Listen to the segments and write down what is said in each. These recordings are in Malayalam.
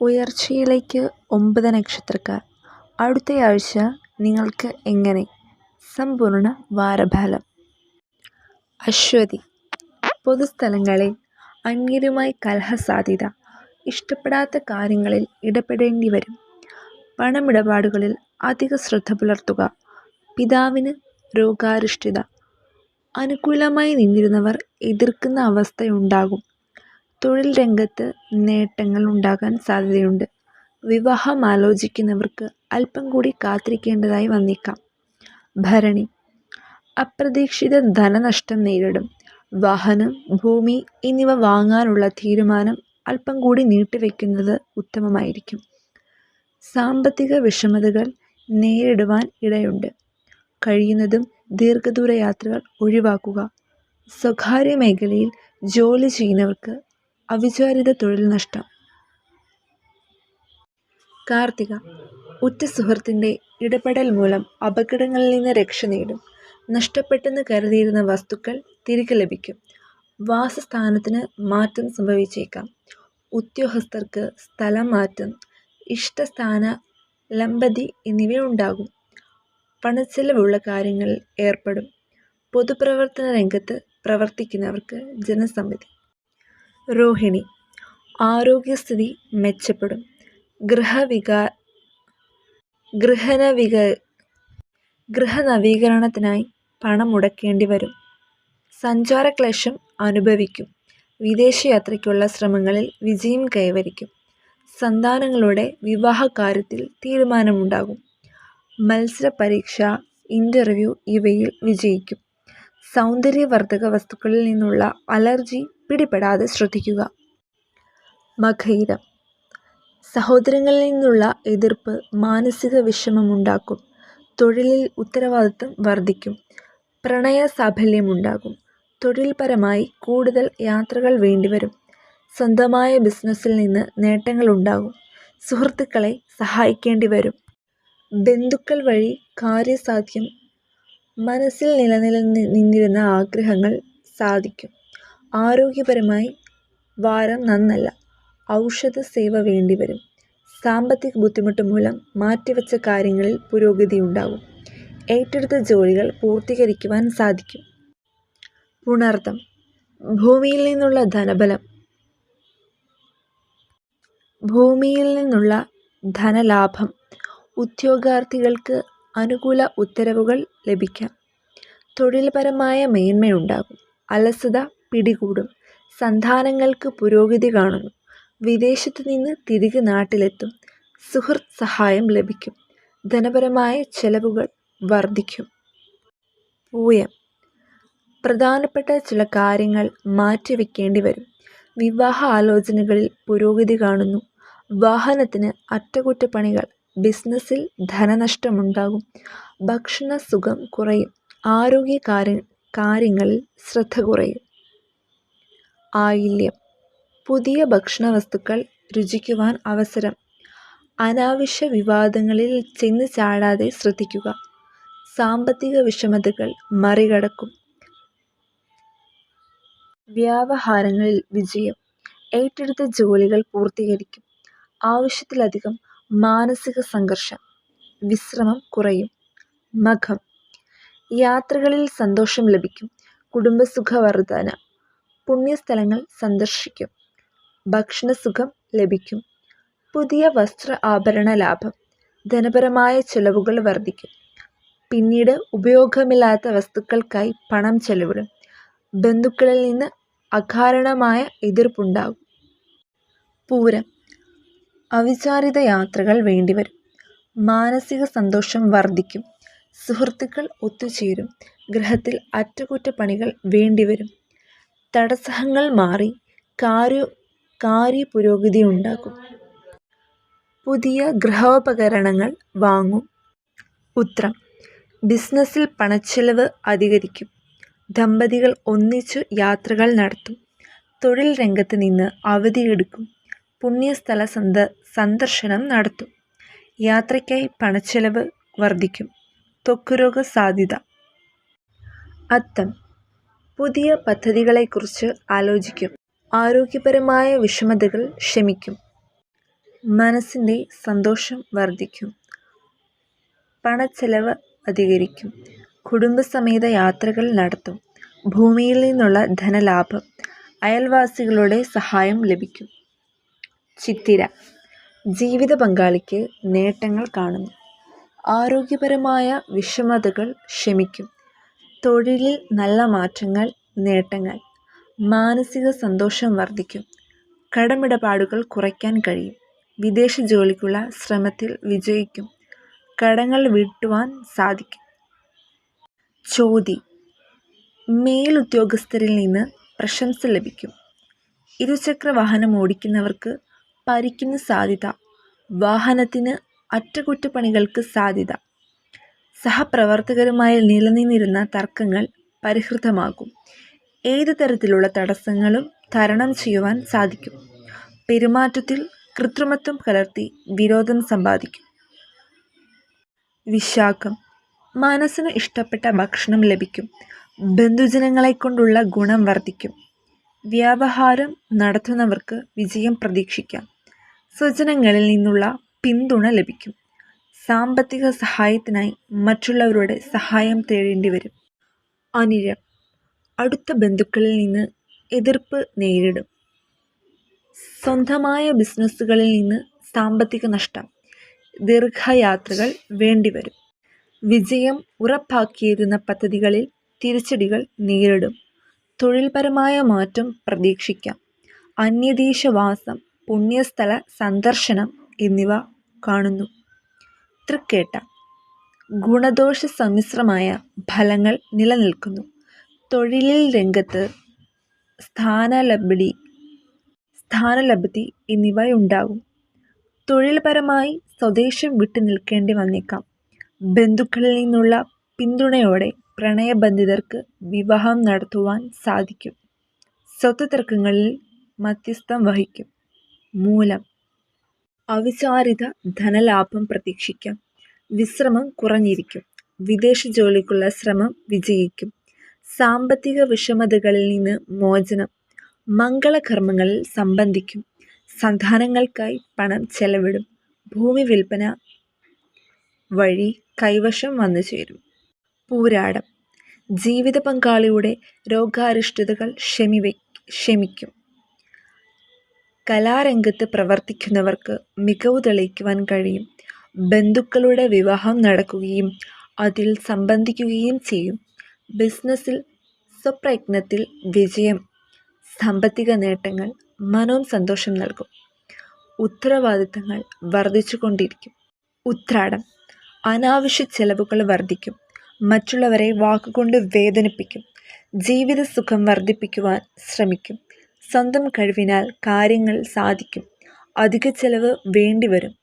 ഉയർച്ചയിലേക്ക് ഒമ്പത് നക്ഷത്രക്കാർ. അടുത്തയാഴ്ച നിങ്ങൾക്ക് എങ്ങനെ? സമ്പൂർണ വാരഫലം. അശ്വതി. പൊതുസ്ഥലങ്ങളിൽ അന്യരുമായി കലഹസാധ്യത. ഇഷ്ടപ്പെടാത്ത കാര്യങ്ങളിൽ ഇടപെടേണ്ടി വരും. പണമിടപാടുകളിൽ അധിക ശ്രദ്ധ പുലർത്തുക. പിതാവിന് രോഗാരിഷ്ഠിത അനുകൂലമായി നിന്നിരുന്നവർ എതിർക്കുന്ന അവസ്ഥയുണ്ടാകും. തൊഴിൽ രംഗത്ത് നേട്ടങ്ങൾ ഉണ്ടാകാൻ സാധ്യതയുണ്ട്. വിവാഹം ആലോചിക്കുന്നവർക്ക് അല്പം കൂടി കാത്തിരിക്കേണ്ടതായി വന്നേക്കാം. ഭരണി അപ്രതീക്ഷിത ധനനഷ്ടം നേരിടും. വാഹനം ഭൂമി എന്നിവ വാങ്ങാനുള്ള തീരുമാനം അല്പം കൂടി നീട്ടിവെക്കുന്നത് ഉത്തമമായിരിക്കും. സാമ്പത്തിക വിഷമതകൾ നേരിടുവാൻ ഇടയുണ്ട്. കഴിയുന്നതും ദീർഘദൂര യാത്രകൾ ഒഴിവാക്കുക. സ്വകാര്യ മേഖലയിൽ ജോലി ചെയ്യുന്നവർക്ക് അവിചാരിത തൊഴിൽ നഷ്ടം. കാർത്തിക ഉറ്റ സുഹൃത്തിന്റെ ഇടപെടൽ മൂലം അപകടങ്ങളിൽ നിന്ന് രക്ഷ നേടും. നഷ്ടപ്പെട്ടെന്ന് കരുതിയിരുന്ന വസ്തുക്കൾ തിരികെ ലഭിക്കും. വാസസ്ഥാനത്തിന് മാറ്റം സംഭവിച്ചേക്കാം. ഉദ്യോഗസ്ഥർക്ക് സ്ഥലം മാറ്റം. ഇഷ്ടസ്ഥാന ലംബതി എന്നിവയുണ്ടാകും. പണച്ചെലവുള്ള കാര്യങ്ങളിൽ ഏർപ്പെടും. പൊതുപ്രവർത്തന രംഗത്ത് പ്രവർത്തിക്കുന്നവർക്ക് ജനസമ്മതി. രോഹിണി. ആരോഗ്യസ്ഥിതി മെച്ചപ്പെടും. ഗൃഹവികാ ഗൃഹനവിക ഗൃഹനവീകരണത്തിനായി പണം മുടക്കേണ്ടി വരും. സഞ്ചാരക്ലേശം അനുഭവിക്കും. വിദേശയാത്രയ്ക്കുള്ള ശ്രമങ്ങളിൽ വിജയം കൈവരിക്കും. സന്താനങ്ങളുടെ വിവാഹകാര്യത്തിൽ തീരുമാനമുണ്ടാകും. മത്സര പരീക്ഷ ഇന്റർവ്യൂ ഇവയിൽ വിജയിക്കും. സൗന്ദര്യവർദ്ധക വസ്തുക്കളിൽ നിന്നുള്ള അലർജി പിടിപെടാതെ ശ്രദ്ധിക്കുക. മഖൈരം. സഹോദരങ്ങളിൽ നിന്നുള്ള എതിർപ്പ് മാനസിക വിഷമമുണ്ടാക്കും. തൊഴിലിൽ ഉത്തരവാദിത്വം വർദ്ധിക്കും. പ്രണയ സാഫല്യമുണ്ടാകും തൊഴിൽപരമായി കൂടുതൽ യാത്രകൾ വേണ്ടിവരും. സ്വന്തമായ ബിസിനസ്സിൽ നിന്ന് നേട്ടങ്ങൾ ഉണ്ടാകും സുഹൃത്തുക്കളെ സഹായിക്കേണ്ടി വരും ബന്ധുക്കൾ വഴി കാര്യസാധ്യം മനസ്സിൽ നിലനിന്ന് നിന്നിരുന്ന ആഗ്രഹങ്ങൾ സാധിക്കും. ആരോഗ്യപരമായി വാരം നന്നല്ല ഔഷധ സേവ വേണ്ടിവരും. സാമ്പത്തിക ബുദ്ധിമുട്ട് മൂലം മാറ്റിവെച്ച കാര്യങ്ങളിൽ പുരോഗതി ഉണ്ടാകും ഏറ്റെടുത്ത ജോലികൾ പൂർത്തീകരിക്കുവാൻ സാധിക്കും. പുണർത്ഥം ഭൂമിയിൽ നിന്നുള്ള ധനബലം. ഭൂമിയിൽ നിന്നുള്ള ധനലാഭം. ഉദ്യോഗാർത്ഥികൾക്ക് അനുകൂല ഉത്തരവുകൾ ലഭിക്കാം. തൊഴിൽപരമായ മേന്മയുണ്ടാകും. അലസത പിടികൂടും. സന്താനങ്ങൾക്ക് പുരോഗതി കാണുന്നു. വിദേശത്തു നിന്ന് തിരികെ നാട്ടിലെത്തും. സുഹൃത്ത് സഹായം ലഭിക്കും. ധനപരമായ ചെലവുകൾ വർദ്ധിക്കും. പൂയം പ്രധാനപ്പെട്ട ചില കാര്യങ്ങൾ മാറ്റിവെക്കേണ്ടി വരും. വിവാഹ ആലോചനകളിൽ പുരോഗതി കാണുന്നു. വാഹനത്തിന് അറ്റകുറ്റപ്പണികൾ ബിസിനസ്സിൽ ധനനഷ്ടമുണ്ടാകും. ഭക്ഷണ സുഖം കുറയും. ആരോഗ്യ കാര്യ കാര്യങ്ങളിൽ ശ്രദ്ധ കുറയും. ആയില്യം. പുതിയ ഭക്ഷണ വസ്തുക്കൾ രുചിക്കുവാൻ അവസരം. അനാവശ്യ വിവാദങ്ങളിൽ ചെന്ന് ചാടാതെ ശ്രദ്ധിക്കുക. സാമ്പത്തിക വിഷമതകൾ മറികടക്കും. വ്യാവഹാരങ്ങളിൽ വിജയം. ഏറ്റെടുത്ത ജോലികൾ പൂർത്തീകരിക്കും. ആവശ്യത്തിലധികം മാനസിക സംഘർഷം വിശ്രമം കുറയും മഖം. യാത്രകളിൽ സന്തോഷം ലഭിക്കും കുടുംബസുഖവർധന. പുണ്യസ്ഥലങ്ങൾ സന്ദർശിക്കും ഭക്ഷണസുഖം ലഭിക്കും പുതിയ വസ്ത്ര ആഭരണ ലാഭം ധനപരമായ ചെലവുകൾ വർദ്ധിക്കും പിന്നീട് ഉപയോഗമില്ലാത്ത വസ്തുക്കൾക്കായി പണം ചെലവിടും ബന്ധുക്കളിൽ നിന്ന് അകാരണമായ എതിർപ്പുണ്ടാകും. പൂരം. അവിചാരിത യാത്രകൾ വേണ്ടിവരും. മാനസിക സന്തോഷം വർദ്ധിക്കും. സുഹൃത്തുക്കൾ ഒത്തുചേരും. ഗ്രഹത്തിൽ അറ്റകുറ്റപ്പണികൾ വേണ്ടിവരും. തടസ്സങ്ങൾ മാറി കാര്യ കാര്യ പുരോഗതി ഉണ്ടാകും പുതിയ ഗ്രഹോപകരണങ്ങൾ വാങ്ങും. ഉത്രം. ബിസിനസ്സിൽ പണച്ചെലവ് അധികരിക്കും. ദമ്പതികൾ ഒന്നിച്ചു യാത്രകൾ നടത്തും. തൊഴിൽ രംഗത്ത് നിന്ന് അവധിയെടുക്കും പുണ്യസ്ഥല സന്ദ സന്ദർശനം നടത്തും. യാത്രയ്ക്കായി പണച്ചെലവ് വർദ്ധിക്കും. ത്വക്കുരോഗ സാധ്യത അത്തം. പുതിയ പദ്ധതികളെക്കുറിച്ച് ആലോചിക്കും. ആരോഗ്യപരമായ വിഷമതകൾ ശമിക്കും. മനസ്സിന്റെ സന്തോഷം വർദ്ധിക്കും. പണച്ചെലവ് അധികരിക്കും. കുടുംബസമേത യാത്രകൾ നടത്തും. ഭൂമിയിൽ നിന്നുള്ള ധനലാഭം അയൽവാസികളുടെ സഹായം ലഭിക്കും. ചിത്തിര. ജീവിത പങ്കാളിക്ക് നേട്ടങ്ങൾ കാണുന്നു. ആരോഗ്യപരമായ വിഷമതകൾ ശമിക്കും തൊഴിലിൽ നല്ല മാറ്റങ്ങൾ നേട്ടങ്ങൾ. മാനസിക സന്തോഷം വർദ്ധിക്കും. കടമിടപാടുകൾ കുറയ്ക്കാൻ കഴിയും. വിദേശ ജോലിക്കുള്ള ശ്രമത്തിൽ വിജയിക്കും. കടങ്ങൾ വീട്ടുവാൻ സാധിക്കും. ചോതി. മേലുദ്യോഗസ്ഥരിൽ നിന്ന് പ്രശംസ ലഭിക്കും. ഇരുചക്ര വാഹനം ഓടിക്കുന്നവർക്ക് പരിക്കിന് സാധ്യത. വാഹനത്തിന് അറ്റകുറ്റപ്പണികൾക്ക് സാധ്യത. സഹപ്രവർത്തകരുമായി നിലനിന്നിരുന്ന തർക്കങ്ങൾ പരിഹൃതമാകും. ഏത് തരത്തിലുള്ള തടസ്സങ്ങളും തരണം ചെയ്യുവാൻ സാധിക്കും. പെരുമാറ്റത്തിൽ കൃത്രിമത്വം കലർത്തി വിരോധം സമ്പാദിക്കും. വിശാഖം. മനസ്സിന് ഇഷ്ടപ്പെട്ട ഭക്ഷണം ലഭിക്കും. ബന്ധുജനങ്ങളെ കൊണ്ടുള്ള ഗുണം വർദ്ധിക്കും. വ്യാപാരം നടത്തുന്നവർക്ക് വിജയം പ്രതീക്ഷിക്കാം. സ്വജനങ്ങളിൽ നിന്നുള്ള പിന്തുണ ലഭിക്കും. സാമ്പത്തിക സഹായത്തിനായി മറ്റുള്ളവരുടെ സഹായം തേടേണ്ടി വരും. അനിഴം. അടുത്ത ബന്ധുക്കളിൽ നിന്ന് എതിർപ്പ് നേരിടും. സ്വന്തമായ ബിസിനസ്സുകളിൽ നിന്ന് സാമ്പത്തിക നഷ്ടം ദീർഘയാത്രകൾ വേണ്ടിവരും വിജയം ഉറപ്പാക്കിയിരുന്ന പദ്ധതികളിൽ തിരിച്ചടികൾ നേരിടും. തൊഴിൽപരമായ മാറ്റം പ്രതീക്ഷിക്കാം. അന്യദേശവാസം പുണ്യസ്ഥല സന്ദർശനം എന്നിവ കാണുന്നു. തൃക്കേട്ട. ഗുണദോഷ സമ്മിശ്രമായ ഫലങ്ങൾ നിലനിൽക്കുന്നു. തൊഴിലിൽ രംഗത്ത് സ്ഥാനലബ്ധി സ്ഥാനലബ്ധി എന്നിവയുണ്ടാകും. തൊഴിൽപരമായി സ്വദേശം വിട്ടു നിൽക്കേണ്ടി വന്നേക്കാം. ബന്ധുക്കളിൽ നിന്നുള്ള പിന്തുണയോടെ പ്രണയബന്ധിതർക്ക് വിവാഹം നടത്തുവാൻ സാധിക്കും. സ്വത്ത് തർക്കങ്ങളിൽ മധ്യസ്ഥം വഹിക്കും. മൂലം. അവിചാരിത ധനലാഭം പ്രതീക്ഷിക്കാം. വിശ്രമം കുറഞ്ഞിരിക്കും. വിദേശ ജോലിക്കുള്ള ശ്രമം വിജയിക്കും. സാമ്പത്തിക വിഷമതകളിൽ നിന്ന് മോചനം. മംഗളകർമ്മങ്ങളിൽ സംബന്ധിക്കും. സന്താനങ്ങൾക്കായി പണം ചെലവിടും. ഭൂമി വിൽപ്പന വഴി കൈവശം വന്നു ചേരും. പൂരാടം. ജീവിത പങ്കാളിയുടെ രോഗാരിഷ്ടതകൾ ക്ഷമിവെ ക്ഷമിക്കും. കലാരംഗത്ത് പ്രവർത്തിക്കുന്നവർക്ക് മികവ് തെളിയിക്കുവാൻ കഴിയും. ബന്ധുക്കളുടെ വിവാഹം നടക്കുകയും അതിൽ സംബന്ധിക്കുകയും ചെയ്യും. ബിസിനസ്സിൽ സ്വപ്രയത്നത്തിൽ വിജയം സാമ്പത്തിക നേട്ടങ്ങൾ മനോം സന്തോഷം നൽകും. ഉത്തരവാദിത്തങ്ങൾ വർദ്ധിച്ചു കൊണ്ടിരിക്കും ഉത്രാടം അനാവശ്യ ചെലവുകൾ വർദ്ധിക്കും. മറ്റുള്ളവരെ വാക്കുകൊണ്ട് വേദനിപ്പിക്കും. ജീവിത സുഖം വർദ്ധിപ്പിക്കുവാൻ ശ്രമിക്കും. സ്വന്തം കഴിവിനാൽ കാര്യങ്ങൾ സാധിക്കും. അധിക ചെലവ് വേണ്ടിവരും.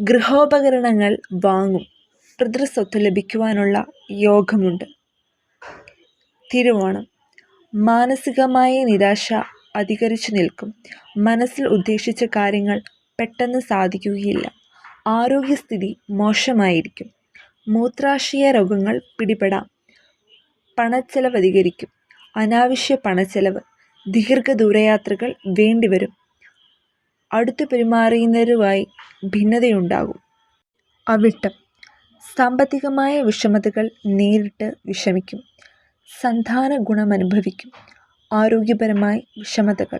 ഗൃഹോപകരണങ്ങൾ വാങ്ങും. പിതൃസ്വത്ത് ലഭിക്കുവാനുള്ള യോഗമുണ്ട്. തിരുവോണം. മാനസികമായ നിരാശ അധികരിച്ചു നിൽക്കും. മനസ്സിൽ ഉദ്ദേശിച്ച കാര്യങ്ങൾ പെട്ടെന്ന് സാധിക്കുകയില്ല. ആരോഗ്യസ്ഥിതി മോശമായിരിക്കും. മൂത്രാശയ രോഗങ്ങൾ പിടിപെടാം. പണച്ചെലവ് അധികരിക്കും. അനാവശ്യ പണച്ചെലവ് ദീർഘദൂരയാത്രകൾ വേണ്ടിവരും. അടുത്തു പെരുമാറിയുന്നവരുമായി ഭിന്നതയുണ്ടാകും. അവിട്ടം. സാമ്പത്തികമായ വിഷമതകൾ നേരിട്ട് വിഷമിക്കും. സന്താന ഗുണമനുഭവിക്കും. ആരോഗ്യപരമായി വിഷമതകൾ.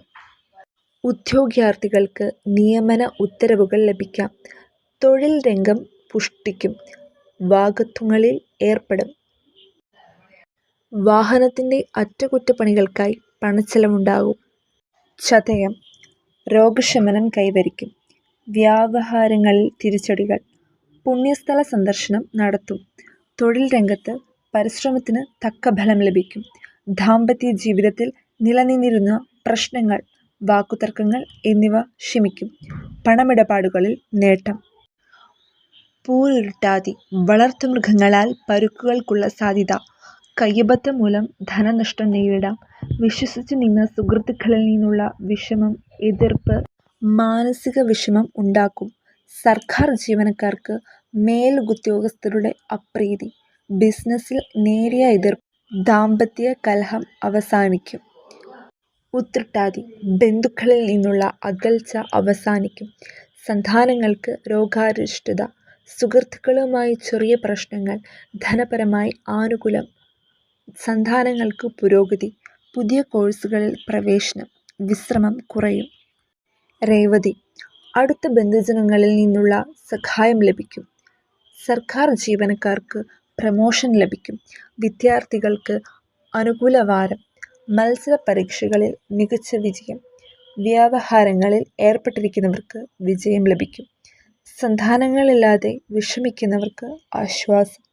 ഉദ്യോഗാർത്ഥികൾക്ക് നിയമന ഉത്തരവുകൾ ലഭിക്കാം. തൊഴിൽ രംഗം പുഷ്ടിക്കും. വാഗത്വങ്ങളിൽ ഏർപ്പെടും. വാഹനത്തിന്റെ അറ്റകുറ്റപ്പണികൾക്കായി പണച്ചെലവുണ്ടാകും. ചതയം. രോഗശമനം കൈവരിക്കും. വ്യാവഹാരങ്ങളിൽ തിരിച്ചടികൾ. പുണ്യസ്ഥല സന്ദർശനം നടത്തും. തൊഴിൽ രംഗത്ത് പരിശ്രമത്തിന് തക്ക ഫലം ലഭിക്കും. ദാമ്പത്യ ജീവിതത്തിൽ നിലനിന്നിരുന്ന പ്രശ്നങ്ങൾ വാക്കുതർക്കങ്ങൾ എന്നിവ ശമിക്കും. പണമിടപാടുകളിൽ നേട്ടം. പൂരുരുട്ടാതി. വളർത്തുമൃഗങ്ങളാൽ പരുക്കുകൾക്കുള്ള സാധ്യത. കയ്യബദ്ധം മൂലം ധനനഷ്ടം നേരിടാം. വിശ്വസിച്ച് നിന്ന സുഹൃത്തുക്കളിൽ നിന്നുള്ള വിഷമം എതിർപ്പ് മാനസിക വിഷമം ഉണ്ടാക്കും. സർക്കാർ ജീവനക്കാർക്ക് മേലുദ്യോഗസ്ഥരുടെ അപ്രീതി ബിസിനസ്സിൽ നേരിയ എതിർപ്പ് ദാമ്പത്യ കലഹം അവസാനിക്കും. ഉത്രട്ടാതി ബന്ധുക്കളിൽ നിന്നുള്ള അകൽച്ച അവസാനിക്കും. സന്താനങ്ങൾക്ക് രോഗാരിഷ്ടത സുഹൃത്തുക്കളുമായി ചെറിയ പ്രശ്നങ്ങൾ ധനപരമായി ആനുകൂല്യം സന്താനങ്ങൾക്ക് പുരോഗതി പുതിയ കോഴ്സുകളിൽ പ്രവേശനം വിശ്രമം കുറയും. രേവതി അടുത്ത ബന്ധുജനങ്ങളിൽ നിന്നുള്ള സഹായം ലഭിക്കും. സർക്കാർ ജീവനക്കാർക്ക് പ്രമോഷൻ ലഭിക്കും. വിദ്യാർത്ഥികൾക്ക് അനുകൂല വാരം മത്സര പരീക്ഷകളിൽ മികച്ച വിജയം. വ്യവഹാരങ്ങളിൽ ഏർപ്പെട്ടിരിക്കുന്നവർക്ക് വിജയം ലഭിക്കും. സന്താനങ്ങളില്ലാതെ വിഷമിക്കുന്നവർക്ക് ആശ്വാസം.